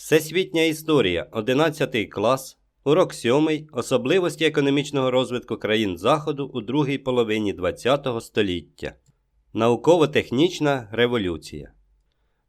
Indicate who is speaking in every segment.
Speaker 1: Всесвітня історія, 11 клас, урок 7. Особливості економічного розвитку країн Заходу у другій половині ХХ століття. Науково-технічна революція.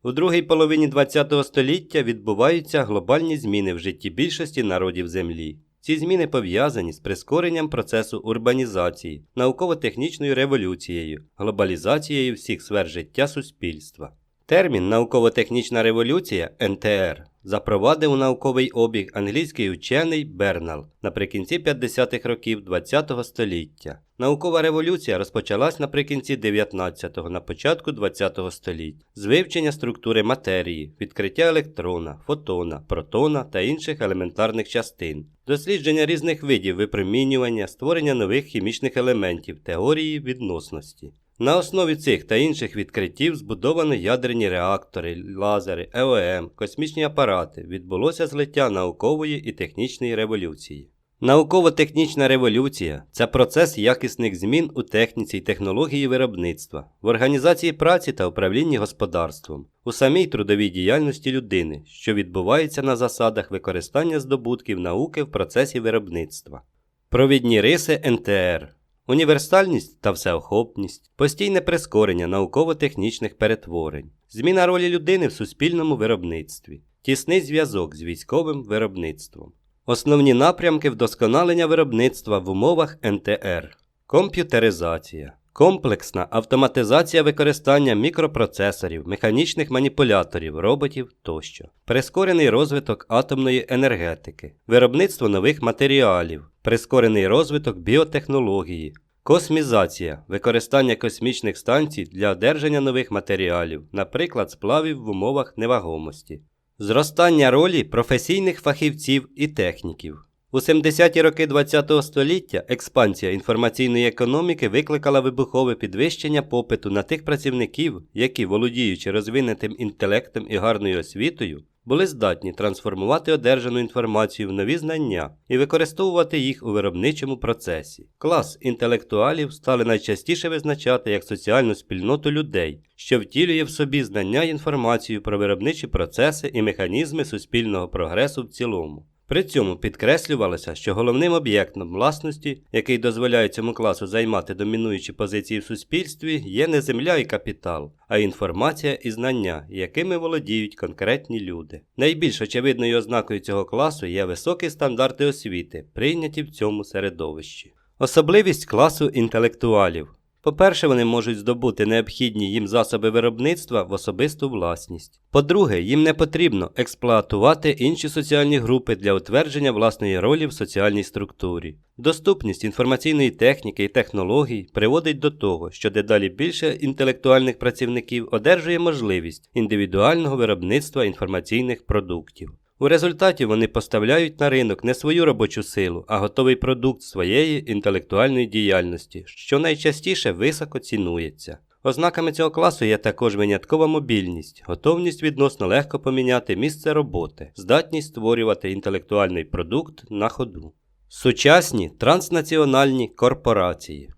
Speaker 1: У другій половині ХХ століття відбуваються глобальні зміни в житті більшості народів Землі. Ці зміни пов'язані з прискоренням процесу урбанізації, науково-технічною революцією, глобалізацією всіх сфер життя суспільства. Термін науково-технічна революція НТР запровадив у науковий обіг англійський учений Бернал наприкінці 50-х років ХХ століття. Наукова революція розпочалась наприкінці 19-го, на початку 20-го століття з вивчення структури матерії, відкриття електрона, фотона, протона та інших елементарних частин, дослідження різних видів випромінювання, створення нових хімічних елементів, теорії відносності. На основі цих та інших відкриттів збудовано ядерні реактори, лазери, ЕОМ, космічні апарати. Відбулося злиття наукової і технічної революції. Науково-технічна революція це процес якісних змін у техніці й технології виробництва, в організації праці та управлінні господарством, у самій трудовій діяльності людини, що відбувається на засадах використання здобутків науки в процесі виробництва. Провідні риси НТР універсальність та всеохопність, постійне прискорення науково-технічних перетворень, зміна ролі людини в суспільному виробництві, тісний зв'язок з військовим виробництвом, основні напрямки вдосконалення виробництва в умовах НТР, комп'ютеризація. Комплексна автоматизація використання мікропроцесорів, механічних маніпуляторів, роботів тощо, прискорений розвиток атомної енергетики, виробництво нових матеріалів, прискорений розвиток біотехнології, космізація, використання космічних станцій для одержання нових матеріалів, наприклад, сплавів в умовах невагомості, зростання ролі професійних фахівців і техніків. У 70-ті роки ХХ століття експансія інформаційної економіки викликала вибухове підвищення попиту на тих працівників, які, володіючи розвинутим інтелектом і гарною освітою, були здатні трансформувати одержану інформацію в нові знання і використовувати їх у виробничому процесі. Клас інтелектуалів стали найчастіше визначати як соціальну спільноту людей, що втілює в собі знання й інформацію про виробничі процеси і механізми суспільного прогресу в цілому. При цьому підкреслювалося, що головним об'єктом власності, який дозволяє цьому класу займати домінуючі позиції в суспільстві, є не земля і капітал, а інформація і знання, якими володіють конкретні люди. Найбільш очевидною ознакою цього класу є високі стандарти освіти, прийняті в цьому середовищі. Особливість класу інтелектуалів. По-перше, вони можуть здобути необхідні їм засоби виробництва в особисту власність. По-друге, їм не потрібно експлуатувати інші соціальні групи для утвердження власної ролі в соціальній структурі. Доступність інформаційної техніки і технологій приводить до того, що дедалі більше інтелектуальних працівників одержує можливість індивідуального виробництва інформаційних продуктів. У результаті вони поставляють на ринок не свою робочу силу, а готовий продукт своєї інтелектуальної діяльності, що найчастіше високо цінується. Ознаками цього класу є також виняткова мобільність, готовність відносно легко поміняти місце роботи, здатність створювати інтелектуальний продукт на ходу. Сучасні транснаціональні корпорації.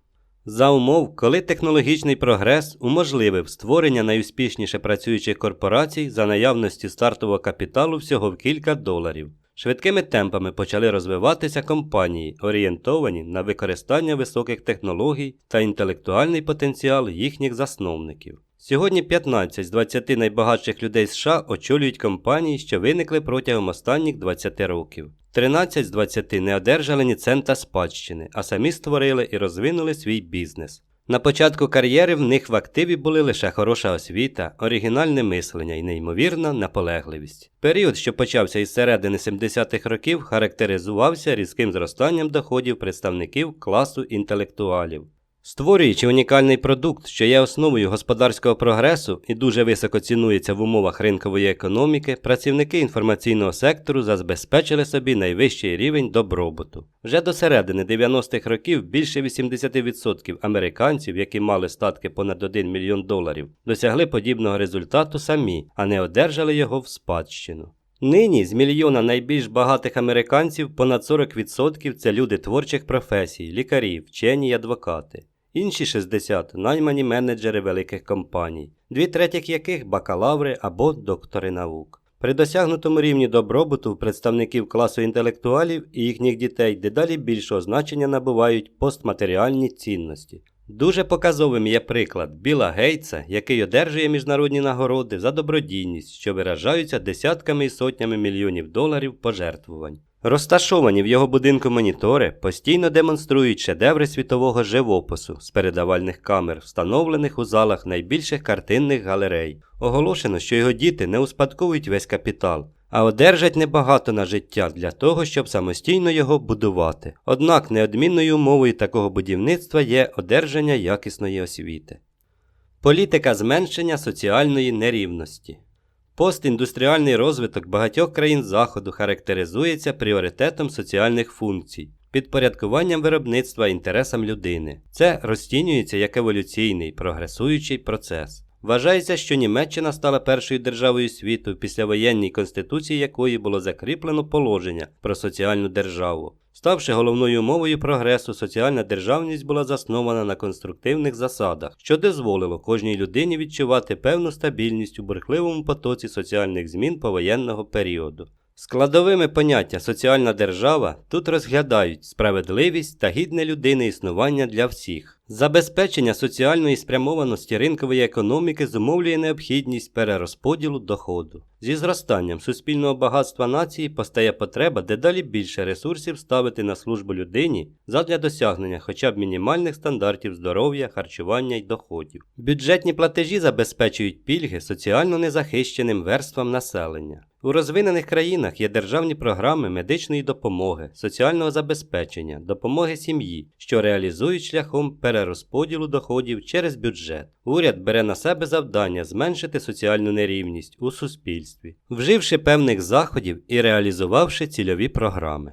Speaker 1: За умов, коли технологічний прогрес уможливив створення найуспішніше працюючих корпорацій за наявності стартового капіталу всього в кілька доларів, швидкими темпами почали розвиватися компанії, орієнтовані на використання високих технологій та інтелектуальний потенціал їхніх засновників. Сьогодні 15 з 20 найбагатших людей США очолюють компанії, що виникли протягом останніх 20 років. 13 з 20 не одержали ні цента спадщини, а самі створили і розвинули свій бізнес. На початку кар'єри в них в активі були лише хороша освіта, оригінальне мислення і неймовірна наполегливість. Період, що почався із середини 70-х років, характеризувався різким зростанням доходів представників класу інтелектуалів. Створюючи унікальний продукт, що є основою господарського прогресу і дуже високо цінується в умовах ринкової економіки, працівники інформаційного сектору забезпечили собі найвищий рівень добробуту. Вже до середини 90-х років більше 80% американців, які мали статки понад 1 мільйон доларів, досягли подібного результату самі, а не одержали його в спадщину. Нині з мільйона найбільш багатих американців понад 40% це люди творчих професій, лікарі, вчені й адвокати. Інші 60 наймані менеджери великих компаній, дві третіх яких бакалаври або доктори наук. При досягнутому рівні добробуту представників класу інтелектуалів і їхніх дітей дедалі більшого значення набувають постматеріальні цінності. Дуже показовим є приклад Біла Гейтса, який одержує міжнародні нагороди за добродійність, що виражаються десятками і сотнями мільйонів доларів пожертвувань. Розташовані в його будинку монітори постійно демонструють шедеври світового живопису з передавальних камер, встановлених у залах найбільших картинних галерей. Оголошено, що його діти не успадковують весь капітал, а одержать небагато на життя для того, щоб самостійно його будувати. Однак неодмінною умовою такого будівництва є одержання якісної освіти. Політика зменшення соціальної нерівності. Постіндустріальний розвиток багатьох країн Заходу характеризується пріоритетом соціальних функцій, підпорядкуванням виробництва інтересам людини. Це розцінюється як еволюційний прогресуючий процес. Вважається, що Німеччина стала першою державою світу, післявоєнній конституції якої було закріплено положення про соціальну державу. Ставши головною мовою прогресу, соціальна державність була заснована на конструктивних засадах, що дозволило кожній людині відчувати певну стабільність у бурхливому потоці соціальних змін повоєнного періоду. Складовими поняття соціальна держава тут розглядають справедливість та гідне людини існування для всіх. Забезпечення соціальної спрямованості ринкової економіки зумовлює необхідність перерозподілу доходу. Зі зростанням суспільного багатства нації постає потреба дедалі більше ресурсів ставити на службу людині задля досягнення хоча б мінімальних стандартів здоров'я, харчування й доходів. Бюджетні платежі забезпечують пільги соціально незахищеним верствам населення. У розвинених країнах є державні програми медичної допомоги, соціального забезпечення, допомоги сім'ї, що реалізують шляхом перерозподілу доходів через бюджет. Уряд бере на себе завдання зменшити соціальну нерівність у суспільстві, вживши певних заходів і реалізувавши цільові програми.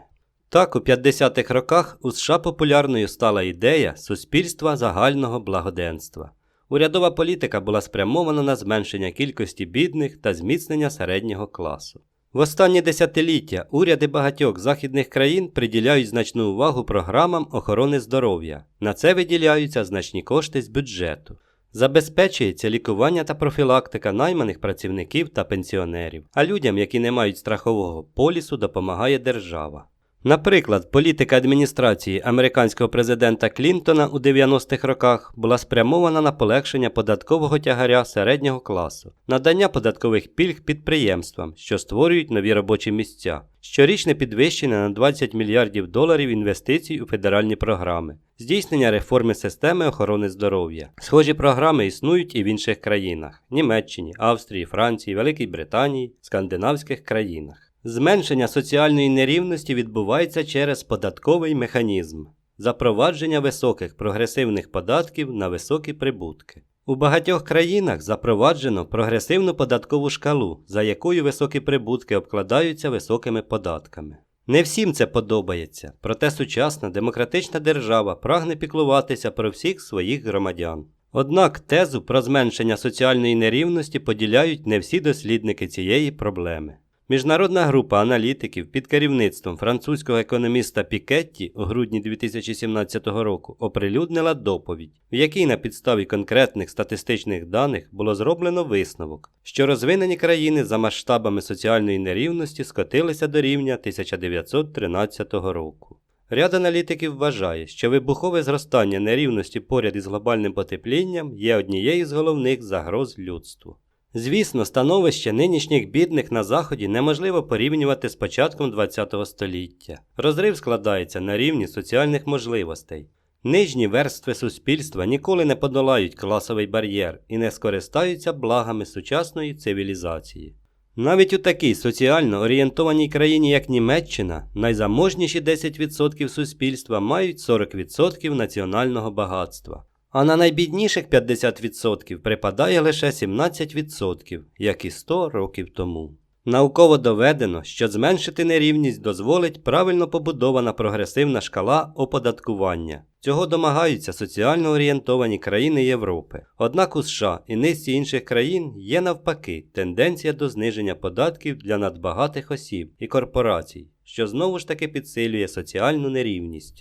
Speaker 1: Так, у 50-х роках у США популярною стала ідея суспільства загального благоденства. Урядова політика була спрямована на зменшення кількості бідних та зміцнення середнього класу. В останні десятиліття уряди багатьох західних країн приділяють значну увагу програмам охорони здоров'я. На це виділяються значні кошти з бюджету. Забезпечується лікування та профілактика найманих працівників та пенсіонерів, а людям, які не мають страхового полісу, допомагає держава. Наприклад, політика адміністрації американського президента Клінтона у 90-х роках була спрямована на полегшення податкового тягаря середнього класу, надання податкових пільг підприємствам, що створюють нові робочі місця, щорічне підвищення на 20 мільярдів доларів інвестицій у федеральні програми, здійснення реформи системи охорони здоров'я. Схожі програми існують і в інших країнах Німеччині, Австрії, Франції, Великій Британії, скандинавських країнах. Зменшення соціальної нерівності відбувається через податковий механізм запровадження високих прогресивних податків на високі прибутки. У багатьох країнах запроваджено прогресивну податкову шкалу, за якою високі прибутки обкладаються високими податками. Не всім це подобається, проте сучасна демократична держава прагне піклуватися про всіх своїх громадян. Однак тезу про зменшення соціальної нерівності поділяють не всі дослідники цієї проблеми. Міжнародна група аналітиків під керівництвом французького економіста Пікетті у грудні 2017 року оприлюднила доповідь, в якій на підставі конкретних статистичних даних було зроблено висновок, що розвинені країни за масштабами соціальної нерівності скотилися до рівня 1913 року. Ряд аналітиків вважає, що вибухове зростання нерівності поряд із глобальним потеплінням є однією з головних загроз людству. Звісно, становище нинішніх бідних на Заході неможливо порівнювати з початком ХХ століття. Розрив складається на рівні соціальних можливостей. Нижні верстви суспільства ніколи не подолають класовий бар'єр і не скористаються благами сучасної цивілізації. Навіть у такій соціально орієнтованій країні, як Німеччина, найзаможніші 10% суспільства мають 40% національного багатства. А на найбідніших 50% припадає лише 17%, як і 100 років тому. Науково доведено, що зменшити нерівність дозволить правильно побудована прогресивна шкала оподаткування. Цього домагаються соціально орієнтовані країни Європи. Однак у США і низці інших країн є навпаки тенденція до зниження податків для надбагатих осіб і корпорацій, що знову ж таки підсилює соціальну нерівність.